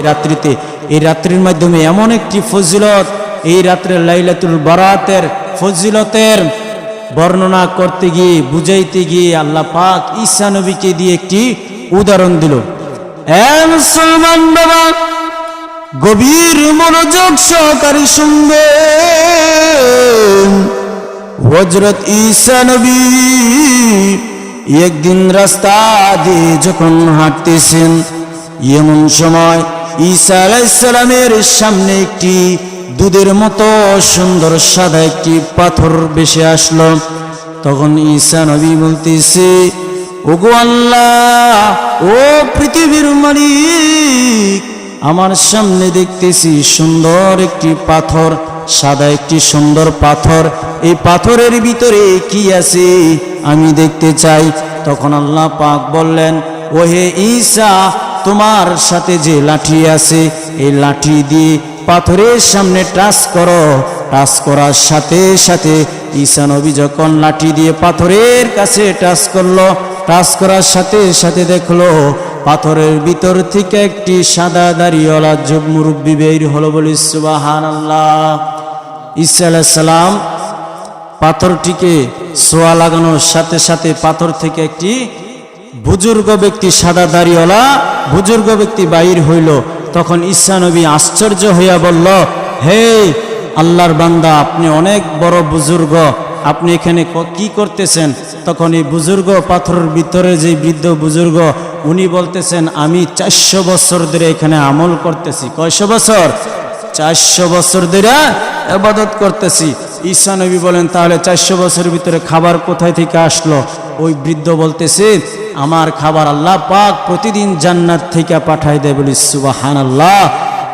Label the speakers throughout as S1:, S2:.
S1: এই রাত্রিতে, এই রাত্রির মাধ্যমে এমন একটি ফজিলত, এই রাত্রে লাইলাতুল বারাতের ফজিলতের বর্ণনা করতে গিয়ে, বুঝাইতে গিয়ে আল্লাহ পাক ঈসা নবীকে দিয়ে একটি উদাহরণ দিল। মুসলমান বাবা, গভীর মনোযোগ সহকারী শুনবে হজরত ঈসা নবী একদিন রাস্তা দিয়ে যখন হাঁটতেছেন, এমন সময় ঈসা আলাইসালামের সামনে একটি দুধের মতো সুন্দর সাদা একটি পাথর বেশে আসলো। তখন ঈসা নবী বলতেছে, ওগো আল্লাহ, ও পৃথিবীর মালিক, আমার সামনে দেখতেছি সুন্দর একটি পাথর, সাদা একটি সুন্দর পাথর। এই পাথরের ভিতরে কি আছে আমি দেখতে চাই। তখন আল্লাহ পাক বললেন, ওহে ঈসা তোমার সাথে যে লাঠি আছে, এই লাঠি দিয়ে পাথরের সামনে টাচ করো। টাচ করার সাথে সাথে ঈসা নবী যখন লাঠি দিয়ে পাথরের কাছে টাচ করল, টাচ করার সাথে সাথে দেখল, পাথরের ভিতর থেকে একটি সাদা দাড়িওয়ালা যুব মুরব্বী বের হলো বলি সুবাহান আল্লাহ ঈসা আলাইসালাম পাথরটিকে সোয়া লাগানোর সাথে সাথে পাথর থেকে একটি বুজুর্গ ব্যক্তি সাদা দাড়িওয়ালা, বুজুর্গ ব্যক্তি বাইর হইল। তখন ঈসা নবী আশ্চর্য হইয়া বলল, হে আল্লাহর বান্দা, আপনি অনেক বড় বুজুর্গ। আপনি এখানে ক- করতেছেন? তখন এই বুজুর্গ পাথরের ভিতরে যে বৃদ্ধ বুজুর্গ, উনি বলতেছেন, আমি চারশো বছর ধরে এখানে আমল করতেছি। কয়শো বছর? চারশো বছর ধরে আবাদত করতেছি। ঈসা নবী বলেন, তাহলে চারশো বছরের ভিতরে খাবার কোথায় থেকে আসলো? ওই বৃদ্ধ বলতেছে আমার খাবার আল্লাহ পাক প্রতিদিন জান্নাত থেকে পাঠাই দেয়, বলি সুবাহান আল্লাহ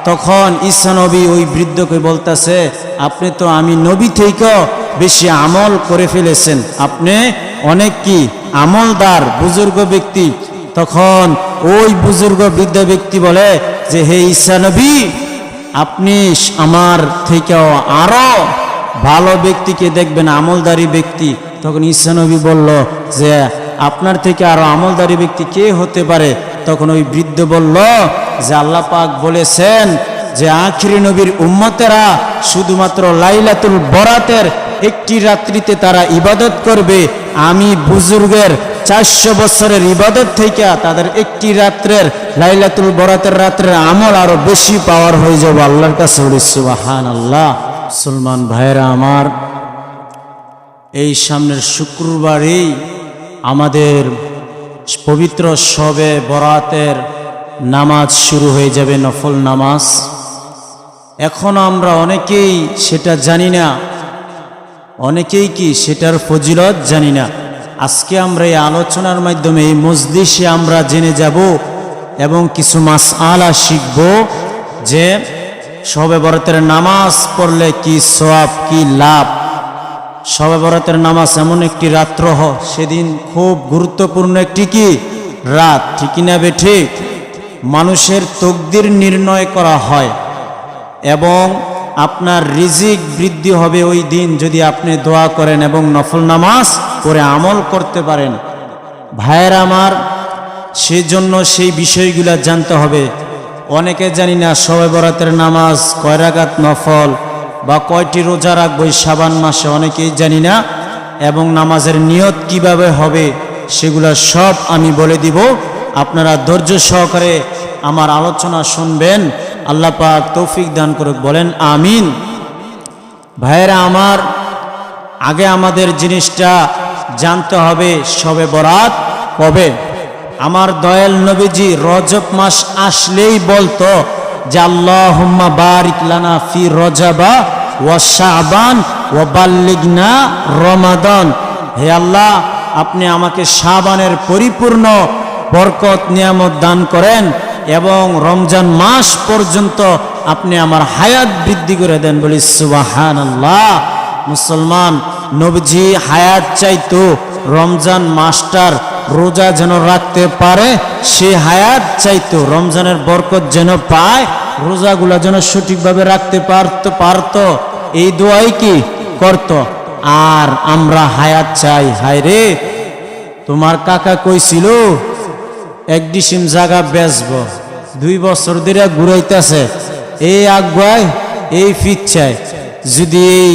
S1: তখন ঈসা নবী ওই বৃদ্ধকে বলতেছে, আপনি তো আমি নবী থেকেও বেশি আমল করে ফেলেছেন। আপনি অনেক কি আমলদার, বুজুর্গ ব্যক্তি। তখন ওই বুজুর্গ বৃদ্ধ ব্যক্তি বলে যে, হে ঈসা নবী, আপনি আমার থেকেও আরও ভালো ব্যক্তিকে দেখবেন, আমলদারি ব্যক্তি। তখন ঈসা নবী বলল যে আপনার থেকে আরও আমলদারি ব্যক্তি কে হতে পারে? তখন ওই বৃদ্ধ বলল, যে আল্লাহ পাক বলেছেন যে আখিরি নবীর উম্মতেরা শুধুমাত্র লাইলাতুল বরাতের একটি রাত্রিতে তারা ইবাদত করবে। আমি বুজুর্গের চারশো বছরের ইবাদত থেকে তাদের একটি রাত্রের, লাইলাতুল বরাতের রাত্রের আমল আরও বেশি পাওয়ার হয়ে যাবে। আল্লাহর কাছে সুবাহান আল্লাহ মুসলমান ভাইরা আমার, এই সামনের শুক্রবারেই আমাদের পবিত্র সবে বরাতের নামাজ শুরু হয়ে যাবে নফল নামাজ। এখন আমরা অনেকেই সেটা জানি না। অনেকেই কি সেটার ফজিলত জানি না। আজকে আমরা এই আলোচনার মাধ্যমে এই মজলিসে আমরা জেনে যাব এবং কিছু মাস আলা শিখব যে সবে বরাতের নামাজ পড়লে কি সওয়াব, কি লাভ? সবে বরাতের নামাজ এমন একটি রাত্র হ, সেদিন খুব গুরুত্বপূর্ণ একটি কি? রাত। ঠিকই না বে ঠিক? মানুষের তকদির নির্ণয় করা হয় এবং আপনার রিজিক বৃদ্ধি হবে ওই দিন যদি আপনি দোয়া করেন এবং নফল নামাজ করে আমল করতে পারেন। ভাইয়ের আমার, সেজন্য সেই বিষয়গুলো জানতে হবে। অনেকে জানি না সবে বরাতের নামাজ কয় রাগাত নফল বা কয়টি রোজা রাখব এই সাবান মাসে অনেকেই জানি না, এবং নামাজের নিয়ত কীভাবে হবে সেগুলো সব আমি বলে দিব। আপনারা ধৈর্য সহকারে আমার আলোচনা শুনবেন। আল্লাহ পাক তৌফিক দান করুক, বলেন আমিন। ভাইয়েরা, আমার আগে আমাদের জিনিসটা জানতে হবে সবে বরাত কবে? আমার দয়াল নবীজি রজব মাস আসলেই বলতো যে আল্লাহুম্মা বারিক ফি রজাবা ওয়া শাবান ওয়া বাল্লিগনা রমাদান। হে আল্লাহ, আপনি আমাকে শাবানের পরিপূর্ণ বরকত, নিয়ামত দান করেন এবং রমজান মাস পর্যন্ত আপনি আমার হায়াত বৃদ্ধি করে দেন বলি সুবাহান আল্লাহ মুসলমান, নবজি হায়াত চাইতো রমজান মাস্টার রোজা যেন রাখতে পারে, সে হায়াত চাইতো। রমজানের বরকত যেন পায়, রোজাগুলা যেন সঠিকভাবে রাখতে পারতো পারতো। এই দোয়াই কি করত? আর আমরা হায়াত চাই, হায় রে। তোমার কাকা কইছিল, এক ডিসিম জায়গা বেচব, দুই বছর ধরে ঘুরাইতেছে। এই আগুয়ায়, এই ফিচ্ছায়, যদি এই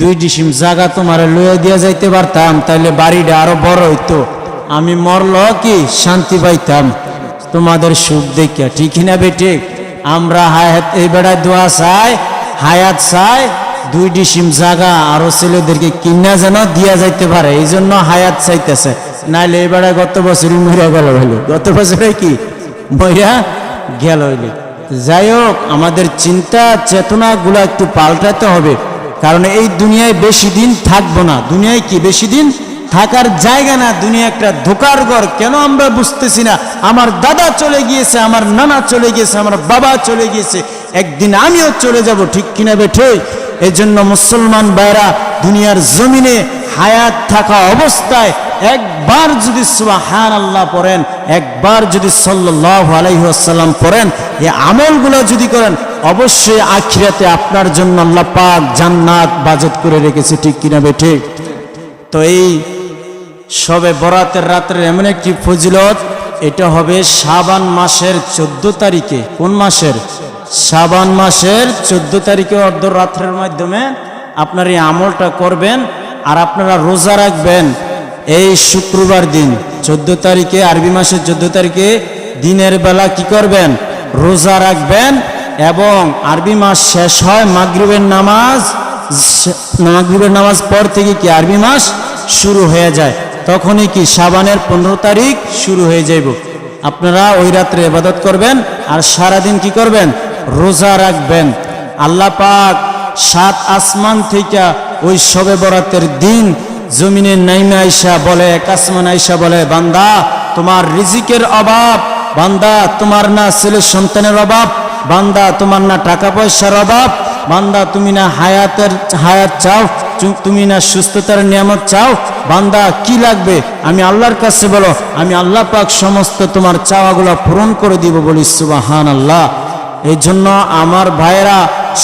S1: দুই ডিসিম জায়গা তোমার লইয়া দিয়া যাইতে পারতাম তাহলে বাড়িটা আরও বড় হইতো। আমি মরল কি? শান্তি পাইতাম। তোমাদের সুখ দেখিয়া, ঠিক না বেটে? আমরা হায়াত এই বেড়ায় দোয়া চাই, হায়াত চাই, দুই ডিসিম জায়গা আরও ছেলেদেরকে কিনা যেন দিয়া যাইতে পারে, এই জন্য হায়াত চাইতেছে। নাইলে এই বেড়ায় গত বছরই মরিয়া গেল হইল। গত বছরে কি? মরিয়া গেল হইল। যাই হোক, আমাদের চিন্তা, চেতনাগুলো একটু পাল্টাতে হবে, কারণ এই দুনিয়ায় বেশি দিন থাকব না। দুনিয়ায় কি বেশি দিন? থাকার জায়গা না, দুনিয়া একটা ধোকার ঘর, কেন আমরা বুঝতেছি না? আমার দাদা চলে গিয়েছে, আমার নানা চলে গিয়েছে, আমার বাবা চলে গিয়েছে, একদিন আমিও চলে যাব, ঠিক কিনা বেঠে? এই জন্য মুসলমান ভাইরা দুনিয়ার জমিনে হায়াত থাকা অবস্থায় একবার যদি সুবাহান আল্লাহ পড়েন, একবার যদি সাল্লাহ আলাইসাল্লাম পড়েন এই আমলগুলো যদি করেন, অবশ্যই আখিরাতে আপনার জন্য আল্লাহ পাক জান্নাত বাজেট করে রেখেছে, ঠিক কিনা বেঠে? তো এই সবে বরাতের রাত্রের এমন একটি ফজিলত, এটা হবে শাবান মাসের চোদ্দ তারিখে। কোন মাসের? শাবান মাসের চোদ্দ তারিখে অর্ধ রাত্রের মাধ্যমে আপনার এই আমলটা করবেন আর আপনারা রোজা রাখবেন এই শুক্রবার দিন। চোদ্দ তারিখে, আরবি মাসের চোদ্দ তারিখে দিনের বেলা কি করবেন? রোজা রাখবেন এবং আরবি মাস শেষ হয় মাগরিবের নামাজ মাগরিবের নামাজ পর থেকে কি আরবি মাস শুরু হয়ে যায়। তখনই কি সাবানের পনেরো তারিখ শুরু হয়ে যাইব। আপনারা ওই রাত্রে ইবাদত করবেন আর সারাদিন কি করবেন? রোজা রাখবেন। আল্লাহ পাক সাত আসমান থেকে ওই শবে বরাতের দিন জমিনের নাইমে আইসা বলে, এক আসমান আইসা বলে, বান্দা, তোমার রিজিকের অভাব, বান্দা, তোমার না ছেলে সন্তানের অভাব, বান্দা, তোমার না টাকা পয়সার অভাব, বান্দা, তুমি না হায়াতের, হায়াত চাও তুমি না, সুস্থতার নিয়ামত চাও? বান্দা, কি লাগবে? আমি আল্লাহর কাছে বলো, আমি আল্লাহ পাক সমস্ত তোমার চাওয়াগুলো পূরণ করে দিব বলি সুবাহান আল্লাহ এই জন্য আমার ভাইয়েরা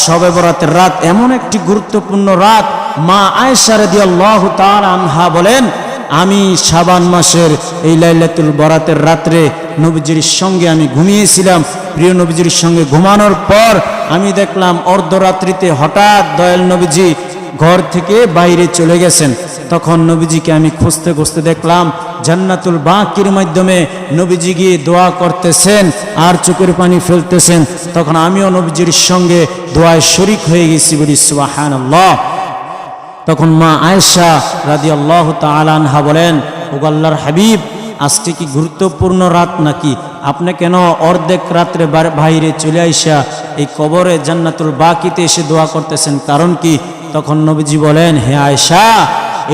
S1: সবে বরাতের রাত এমন একটি গুরুত্বপূর্ণ রাত, মা আয়েশা রাদিয়াল্লাহু তার আনহা বলেন, আমি শাবান মাসের এই লাইলাতুল বরাতের রাত্রে নবীজির সঙ্গে আমি ঘুমিয়েছিলাম। প্রিয় নবীজির সঙ্গে ঘুমানোর পর আমি দেখলাম অর্ধরাত্রিতে হঠাৎ দয়াল নবীজি ঘর থেকে বাইরে চলে গেছেন। তখন নবীজিকে আমি খুঁজতে খুঁজতে দেখলাম, জান্নাতুল বাকির মাধ্যমে নবীজি গিয়ে দোয়া করতেছেন, আর চোখের পানি ফেলতেছেন। তখন আমিও নবীজির সঙ্গে দোয়ায় শরিক হয়ে গেছি বলি সুবাহান তখন মা আয়েশা রাদি আল্লাহ তালানহা বলেন ওগাল্লার হাবিব, আজকে কি গুরুত্বপূর্ণ রাত নাকি? আপনি কেন অর্ধেক রাত্রে বাইরে চলে আইসা এই কবরে জান্নাতুল বাকিতে এসে দোয়া করতেছেন? কারণ কি তখন নবীজি বলেন, হে আয়েশা,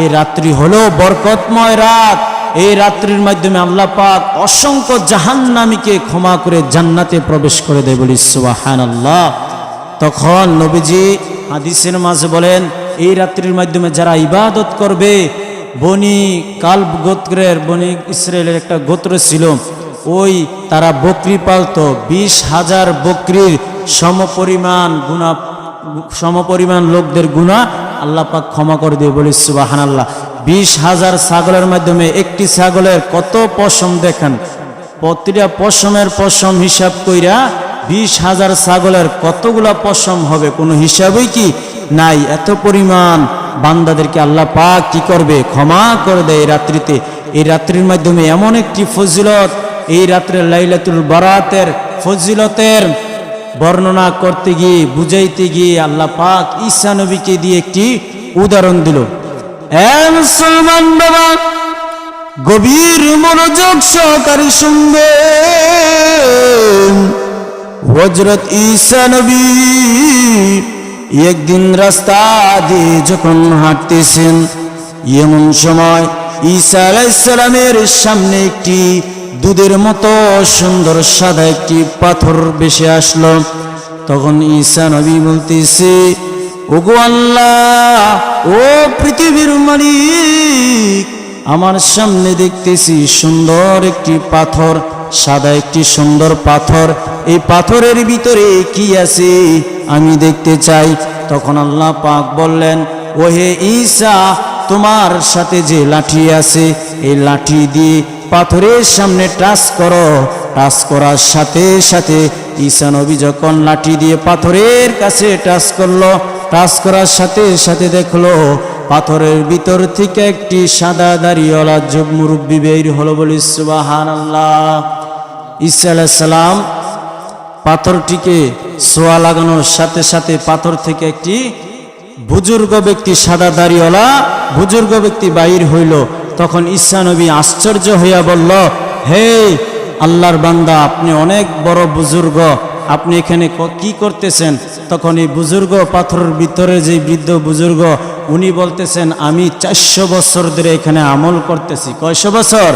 S1: এই রাত্রি হলো বরকতময় রাত। এই রাত্রির মাধ্যমে আল্লাহ পাক অসংখ্য জাহান্নামীকে ক্ষমা করে জান্নাতে প্রবেশ করে দেয় বলি সুবাহান আল্লাহ তখন নবীজি হাদিসের মাঝে বলেন, এই রাত্রির মাধ্যমে যারা ইবাদত করবে, বনি কাল্ব গোত্রের, বনি ইসরায়েলের একটা গোত্র ছিল, ওই তারা বকরি পালতো। বিশ হাজার বকরির সমপরিমাণ গুণা সমপরিমাণ লোকদের গুণা আল্লাহ পাক ক্ষমা করে দিয়ে বলি সুবাহান আল্লাহ বিশ হাজার ছাগলের মাধ্যমে একটি ছাগলের কত পশম দেখেন? প্রতিটা পশমের পশম হিসাব কইরা বিশ হাজার ছাগলের কতগুলা পশম হবে? কোনো হিসাবই কি নাই। এত পরিমাণ বান্দাদেরকে আল্লাহ পাক কি করবে? ক্ষমা করে দেয় রাত্রিতে। এই রাত্রির মাধ্যমে এমন একটি ফজিলত, এই রাত্রে লাইলাতুল বারাতের ফজিলতের বর্ণনা করতে গিয়ে, বুঝাইতে গিয়ে আল্লাহ পাক ঈসা নবীকে দিয়ে একটি উদাহরণ দিল। মুসলমান বাবা, গভীর মনোযোগ সহকারী শুনবে হজরত ঈসা নবী একদিন রাস্তা দিয়ে যখন হাঁটতেছেন, এমন সময় ঈসা আলাইসালামের সামনে একটি দুধের মতো সুন্দর সাদা একটি পাথর বেশি আসলো। তখন ঈসা নবী বলতেছে, ওগো আল্লাহ, ও পৃথিবীর মালিক, আমার সামনে দেখতেছি সুন্দর একটি পাথর, সাদা একটি সুন্দর পাথর। এই পাথরের ভিতরে কি আছে আমি দেখতে চাই। তখন আল্লাহ পাক বললেন, ওহে ঈসা তোমার সাথে যে লাঠি আছে, এই লাঠি দিয়ে পাথরের সামনে টাচ করো। টাচ করার সাথে সাথে ঈসা নবী যখন লাঠি দিয়ে পাথরের কাছে টাচ করল, টাচ করার সাথে সাথে দেখল, পাথরের ভিতর থেকে একটি সাদা দাড়িওয়ালা যুব মুরব্বী বের হলো বলি সুবাহান ঈসা পাথরটিকে সোয়া লাগানোর সাথে সাথে পাথর থেকে একটি বুজুর্গ ব্যক্তি সাদা দাড়িওয়ালা বুজুর্গ ব্যক্তি বাইর হইল, তখন ঈসা নবী আশ্চর্য হইয়া বলল, হে আল্লাহর বান্দা, আপনি অনেক বড় বুজুর্গ, আপনি এখানে ক- করতেছেন? তখন এই বুজুর্গ পাথরের ভিতরে যে বৃদ্ধ বুজুর্গ, উনি বলতেছেন, আমি চারশো বছর ধরে এখানে আমল করতেছি। কয়শো বছর?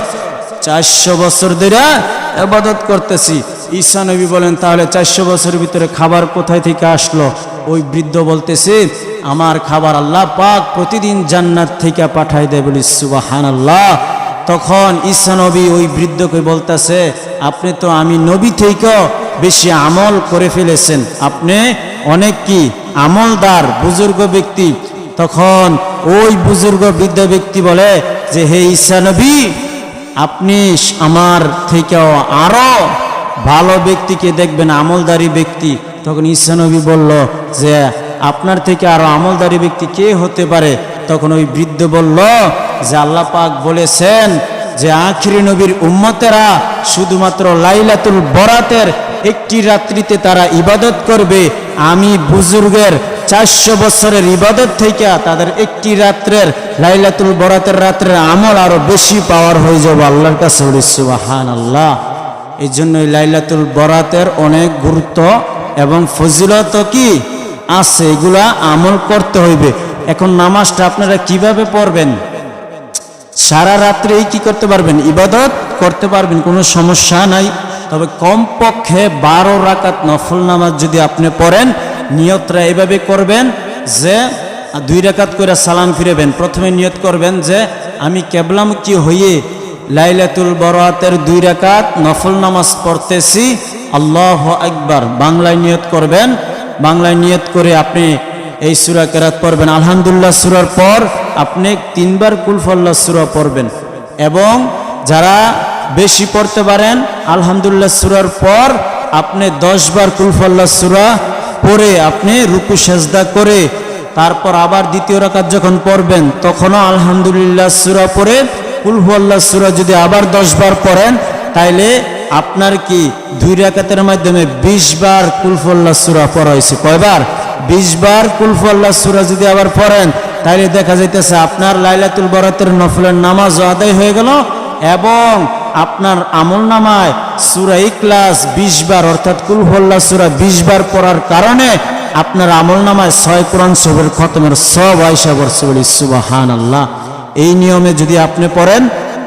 S1: চারশো বছর ধরে আবাদত করতেছি। নবী বলেন, তাহলে চারশো বছরের ভিতরে খাবার কোথায় থেকে আসলো? ওই বৃদ্ধ বলতেছে আমার খাবার আল্লাহ পাক প্রতিদিন জান্নাত থেকে পাঠাই দেয়, বলি সুবাহান আল্লাহ তখন ঈসা নবী ওই বৃদ্ধকে বলতেছে, আপনি তো আমি নবী থেকেও বেশি আমল করে ফেলেছেন। আপনি অনেক কি আমলদার, বুজুর্গ ব্যক্তি। তখন ওই বুজুর্গ বৃদ্ধ ব্যক্তি বলে যে, হে ঈসা নবী, আপনি আমার থেকেও আরও ভালো ব্যক্তিকে দেখবেন, আমলদারি ব্যক্তি। তখন ঈসা নবী বলল যে আপনার থেকে আরও আমলদারি ব্যক্তি কে হতে পারে? তখন ওই বৃদ্ধ বলল, যে আল্লাহ পাক বলেছেন যে আখিরি নবীর উম্মতেরা শুধুমাত্র লাইলাতুল বরাতের একটি রাত্রিতে তারা ইবাদত করবে। আমি বুজুর্গের চারশো বছরের ইবাদত থেকে তাদের একটি রাত্রের লাইলাতুল বরাতের রাত্রের আমল আরও বেশি পাওয়ার হয়ে যাবে আল্লাহর কাছে সুবাহান আল্লাহ এই জন্য লাইলাতুল বরাতের অনেক গুরুত্ব এবং ফজিলত কি? আছে, এগুলা আমল করতে হইবে। এখন নামাজটা আপনারা কীভাবে পড়বেন? সারা রাত্রেই কি করতে পারবেন? ইবাদত করতে পারবেন, কোনো সমস্যা নাই। তবে কমপক্ষে বারো রাকাত নফল নামাজ যদি আপনি পড়েন নিয়তরা এভাবে করবেন যে, দুই রাকাত করে সালাম ফিরেবেন। প্রথমে নিয়ত করবেন যে, আমি কেবলামুখী হয়ে লাইলাতুল বরাতের দুই রাকাত নফল নামাজ পড়তেছি, আল্লাহ আকবার, বাংলায় নিয়ত করবেন বাংলায় নিয়ত করে আপনি এই সুরা কেরাত পড়বেন। আলহামদুলিল্লাহ সুরার পর আপনি তিনবার কুলফল্লা সুরা পড়বেন। এবং যারা বেশি পড়তে পারেন, আলহামদুলিল্লাহ সুরার পর আপনি দশবার কুলফল্লা সুরা পড়ে আপনি রুকু সেজদা করে তারপর আবার দ্বিতীয় রাকাত যখন পড়বেন, তখনও আলহামদুলিল্লাহ সুরা পড়ে কুলফল্লা সুরা যদি আবার দশবার পড়েন, তাইলে আপনার কি দুই রাকাতের মাধ্যমে বিশ বার কুলফল্লা সুরা পড়া হয়েছে কয়বার? বিশ বার কুলফল্লা সুরা যদি আবার পড়েন, তাইলে দেখা যাইতেছে আপনার লাইলাতুল বরাতের নফলের নামাজ আদায় হয়ে গেল এবং আপনার আমল নামায় সুরা ইকলাস বিশ বার, অর্থাৎ কুলফল্লা সুরা বিশ বার পড়ার কারণে আপনার আমল নামায় ছয় কোরআন সবের খতমের সব আয়সা বর্ষে বলি সুবাহান আল্লাহ এই নিয়মে যদি আপনি পড়েন,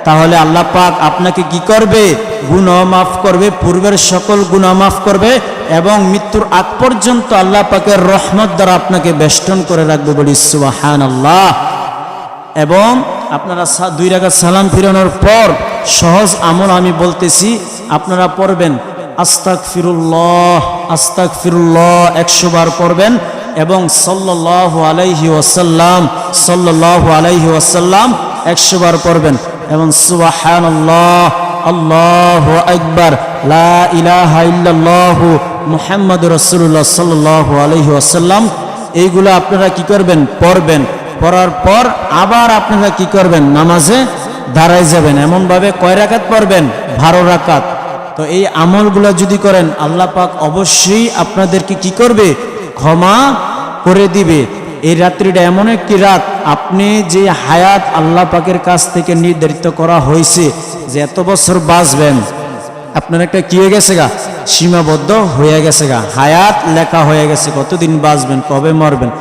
S1: তাহলে আল্লাহ পাক আপনাকে কি করবে? গুনাহ মাফ করবে, পূর্বের সকল গুনাহ মাফ করবে এবং মৃত্যুর আগ পর্যন্ত আল্লাহ পাকের রহমত দ্বারা আপনাকে বেষ্টন করে রাখবে বলি সুবাহান আল্লাহ এবং আপনারা দুই রাকাত সালাম ফিরানোর পর সহজ আমল আমি বলতেছি, আপনারা পড়বেন আস্তাক ফিরুল্লাহ আস্তাক ফিরুল্লাহ একশো বার পড়বেন এবং সাল্লাহ আলাইহি ওয়াসাল্লাম সাল্লাহ আলাইহি ওয়াসাল্লাম একশো বার পড়বেন এবং সুবাহানাল্লাহ আল্লাহ আকবার, লা ইলাহা ইল্লাল্লাহ মুহাম্মদ রাসূলুল্লাহ সাল্লাল্লাহু আলাইহি ওয়াসাল্লাম। এইগুলো আপনারা কি করবেন? পড়বেন। পড়ার পর আবার আপনারা কি করবেন? নামাজে দাঁড়ায় যাবেন। এমনভাবে কয় রাকাত পড়বেন? বারো রাকাত। তো এই আমলগুলো যদি করেন, আল্লাহ পাক অবশ্যই আপনাদেরকে কি করবে? ক্ষমা করে দিবে। এই রাত্রিটা এমন একটি রাত, আপনি যে হায়াত আল্লাহ পাকের কাছ থেকে নির্ধারিত করা হয়েছে যে এত বছর বাঁচবেন, আপনার একটা কি হয়ে গেছে গা? সীমাবদ্ধ হয়ে গেছে গা। হায়াত লেখা হয়ে গেছে, কতদিন বাঁচবেন, কবে মরবেন?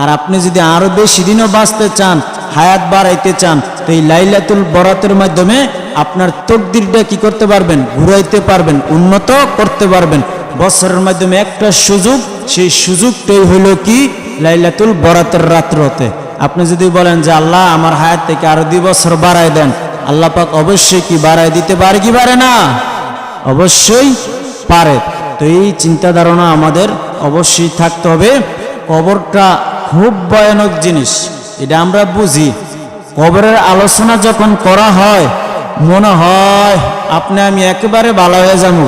S1: আর আপনি যদি আরও বেশি দিনও বাঁচতে চান, হায়াত বাড়াইতে চান, তো এই লাইলাতুল বরাতের মাধ্যমে আপনার তকদিরটা কি করতে পারবেন? ঘুরাইতে পারবেন, উন্নত করতে পারবেন। বছরের মাধ্যমে একটা সুযোগ, সেই সুযোগটাই হলো কি? লাইলাতুল বরাতের রাত্রতে। আপনি যদি বলেন যে, আল্লাহ, আমার হায়াত থেকে আরও দুই বছর বাড়াই দেন। আল্লাহ পাক অবশ্যই কি বাড়াই দিতে পারে কি পারে না? অবশ্যই পারে। তো এই চিন্তা ধারণা আমাদের অবশ্যই থাকতে হবে। কবরটা খুব ভয়ানক জিনিস, এটা আমরা বুঝি। কবরের আলোচনা যখন করা হয়, মনে হয়, আপনি আমি একেবারে ভালো হয়ে যাব।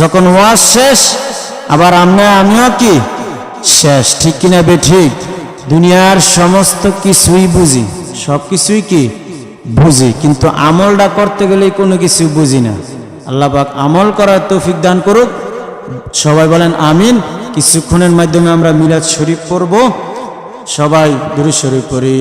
S1: যখন ওয়াজ শেষ, আবার আমরা আমিও কি? শেষ, ঠিক কিনা বে ঠিক? দুনিয়ার সমস্ত কিছুই বুঝি। সব কিছুই কি? বুঝি, কিন্তু আমলটা করতে গেলে কোনো কিছু বুঝি না। পাক আমল করার তৌফিক দান করুক। সবাই বলেন আমিন। কিছুক্ষণের মাধ্যমে আমরা মিলাদ শরীফ পড়ব। সবাই দুরু শরীফ পড়ি